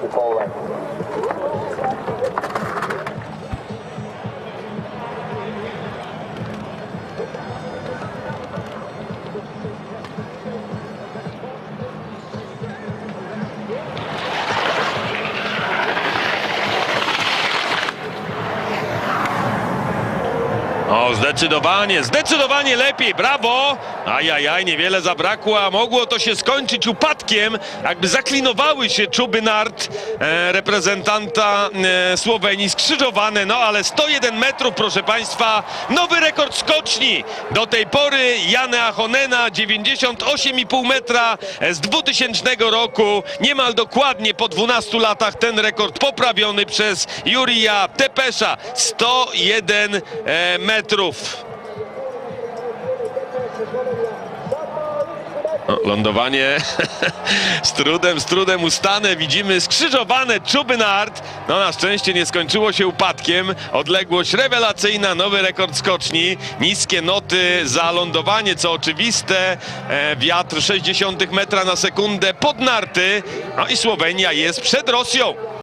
to Poland. O, zdecydowanie, zdecydowanie lepiej, brawo! Ajajaj, niewiele zabrakło, a mogło to się skończyć upadkiem, jakby zaklinowały się czuby nart e, reprezentanta e, Słowenii, skrzyżowane, no ale 101 metrów, proszę Państwa, nowy rekord skoczni. Do tej pory Jana Achonena, 98,5 metra e, z 2000 roku, niemal dokładnie po 12 latach ten rekord poprawiony przez Jurija Tepesza, 101 e, metrów. No, lądowanie z trudem, z trudem ustane. Widzimy skrzyżowane czuby nart. No na szczęście nie skończyło się upadkiem. Odległość rewelacyjna, nowy rekord skoczni. Niskie noty za lądowanie, co oczywiste. E, wiatr 60 metra na sekundę pod narty. No i Słowenia jest przed Rosją.